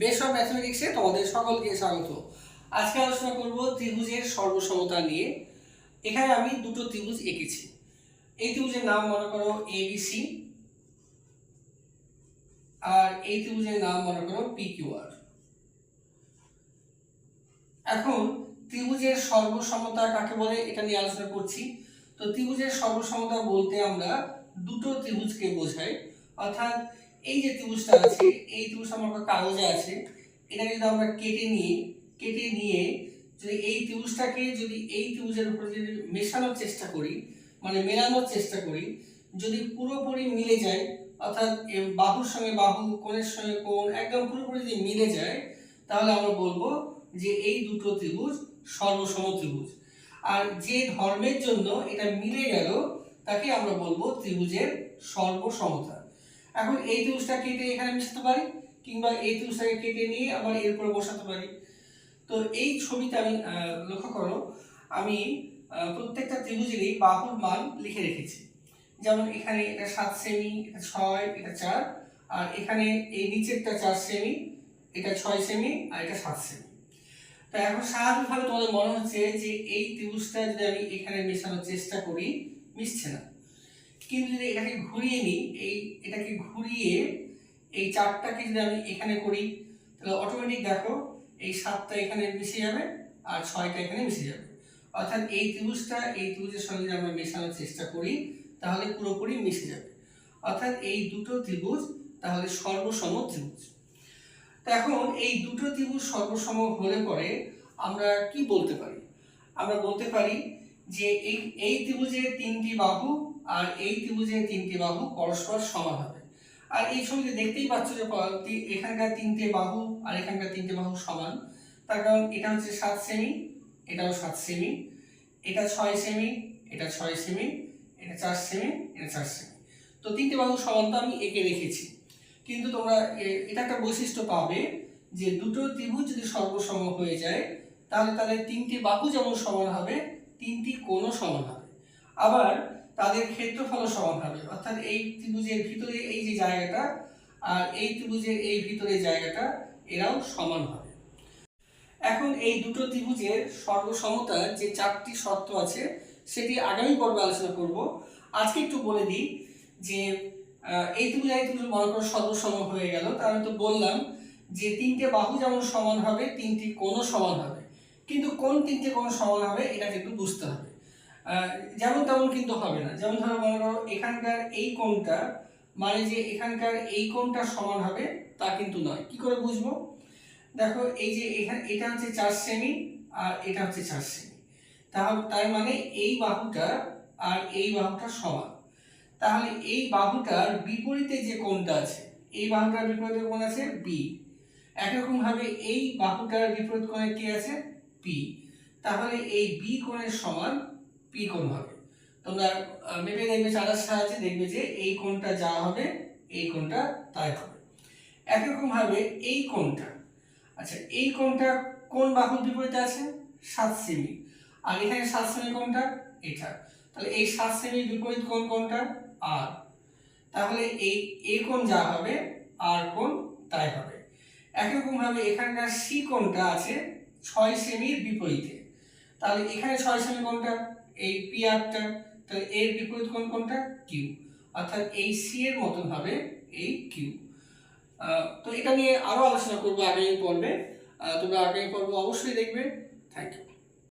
Base of ম্যাথমেটিক্সে তোমাদের সকলকে স্বাগত। আজকে আলোচনা করব ত্রিভুজের সর্বসমতা নিয়ে। এখানে আমি দুটো ত্রিভুজ এঁকেছি। এই ত্রিভুজের নাম মনে করো এবিসি আর এই ত্রিভুজের নাম মনে করো পিকিউআর এখন ত্রিভুজের সর্বসমতা কাকে বলে এটা নিয়ে আলোচনা করছি। তো ত্রিভুজের সর্বসমতা বলতে আমরা দুটো ত্রিভুজকে বোঝাই। অর্থাৎ এই যে ত্রিভুজটা আছে, এই ত্রিভুজটা আমার কাগজে আছে এটা যদি আমরা কেটে নিয়ে কেটে নিয়ে যদি এই ত্রিভুজটাকে যদি এই ত্রিভুজের উপরে যদি মেশানোর চেষ্টা করি মানে মেলানোর চেষ্টা করি, যদি পুরোপুরি মিলে যায়, অর্থাৎ বাহুর সঙ্গে বাহু, কোণের সঙ্গে কোণ, একদম পুরোপুরি যদি মিলে যায়, তাহলে আমরা বলব যে এই দুটো ত্রিভুজ সর্বসম ত্রিভুজ। আর যে ধর্মের জন্য এটা মিলে গেল, তাকে আমরা বলব ত্রিভুজের সর্বসমতা। এখন এই ত্রিভুজটা কেটে এখানে মিশাতে পারি, কিংবা এই ত্রিভুজটাকে কেটে নিয়ে আবার এর বসাতে পারি। তো এই ছবিতে আমি লক্ষ্য করো, আমি প্রত্যেকটা ত্রিভুজেরই বাহুর মান লিখে রেখেছি। যেমন এখানে এটা সাত সেমি এটা ছয়, এটা চার, আর এখানে এই নিচেরটা চার সেমি এটা ছয় সেমি আর এটা সাত সেমি তা এখন স্বাভাবিকভাবে তোমাদের মনে হচ্ছে যে এই ত্রিভুজটা যদি আমি এখানে মেশানোর চেষ্টা করি, মিশছে না। কিন্তু যদি এটাকে ঘুরিয়ে নিই, এই এটাকে ঘুরিয়ে এই চারটাকে যদি আমি এখানে করি, তাহলে অটোমেটিক দেখো এই সাতটা এখানে মিশে যাবে আর ছয়টা এখানে মিশে যাবে। অর্থাৎ এই ত্রিভুজটা, এই ত্রিভুজের সঙ্গে যদি আমরা মেশানোর চেষ্টা করি, তাহলে পুরোপুরি মিশে যাবে। অর্থাৎ এই দুটো ত্রিভুজ, তাহলে সর্বসম ত্রিভুজ। তা এখন এই দুটো ত্রিভুজ সর্বসম হলে পরে আমরা কি বলতে পারি? আমরা বলতে পারি যে এই এই ত্রিভুজের তিনটি বাহু আর এই ত্রিভুজের তিনটি বাহু পরস্পর সমান হবে। আর এই ছবিতে দেখতেই পাচ্ছ যে এখানকার তিনটে বাহু আর এখানকার তিনটে বাহু সমান। তার কারণ এটা হচ্ছে সাত সেমি এটাও সাত সেমি এটা ছয় সেমি এটা ছয় সেমি এটা চার সেমি এটা চার সেমি তো তিনটে বাহু সমান তো আমি এঁকে রেখেছি। কিন্তু তোমরা এটা একটা বৈশিষ্ট্য পাবে যে দুটো ত্রিভুজ যদি সর্বসম হয়ে যায়, তাহলে তাদের তিনটি বাহু যেমন সমান হবে, তিনটি কোণও সমান হবে। আবার তাদের ক্ষেত্রফলও সমান হবে। অর্থাৎ এই ত্রিভুজের ভিতরে এই যে জায়গাটা আর এই ত্রিভুজের এই ভিতরে জায়গাটা এরাও সমান হবে। এখন এই দুটো ত্রিভুজের সর্বসমতার যে চারটি শর্ত আছে, সেটি আগামী পর্বে আলোচনা করব। আজকে একটু বলে দিই যে এই ত্রিভুজ এই ত্রিভুজ মনে করো সর্বসম হয়ে গেল। তার আমি তো বললাম যে তিনটে বাহু যেমন সমান হবে, তিনটি কোণও সমান হবে। কিন্তু কোন তিনটে কোণ সমান হবে, এটা কিন্তু বুঝতে হবে। যেমন তেমন কিন্তু হবে না। যেমন ধরো মনে করো, এখানকার এই কোণটা মানে যে এখানকার এই কোণটা সমান হবে, তা কিন্তু নয়। কি করে বুঝব? দেখো, এই যে এখানে, এটা হচ্ছে চার সেমি আর এটা হচ্ছে চার সেমি তাহলে তার মানে এই বাহুটা আর এই বাহুটা সমান। তাহলে এই বাহুটার বিপরীতে যে কোণটা আছে, এই বাহুটার বিপরীতে কোণ আছে বি একরকম ভাবে এই বাহুটার বিপরীত কোণে কি আছে? পি তাহলে এই বি কোণের সমান পি কোণ হবে। তোমরা মেপে দেখবে চাঁদার সাহায্যে দেখবে যে এই কোণটা যা হবে, এই কোণটা তাই হবে। একরকম ভাবে এই কোণটা আচ্ছা এই কোণটা কোন বাহুর বিপরীতে আছে? সাত সেমি। আর এখানে সাত সেমি কোণটা, এটা। তাহলে এই সাত সেমির বিপরীত কোণ কোনটা আর। তাহলে এই এ কোণ যা হবে, আর কোণ তাই হবে। একরকম ভাবে এখানকার সি কোণটা আছে ছয় সেমির বিপরীতে। তাহলে এখানে ছয় সেমি কোণটা? এই পি আরটা তাহলে এর বিপরীত কোণ কোনটা? কিউ অর্থাৎ এই সি এর মতন হবে এই কিউ তো এটা নিয়ে আরও আলোচনা করব আগামী পর্বে। তোমরা আগামী পর্ব অবশ্যই দেখবে। Thank you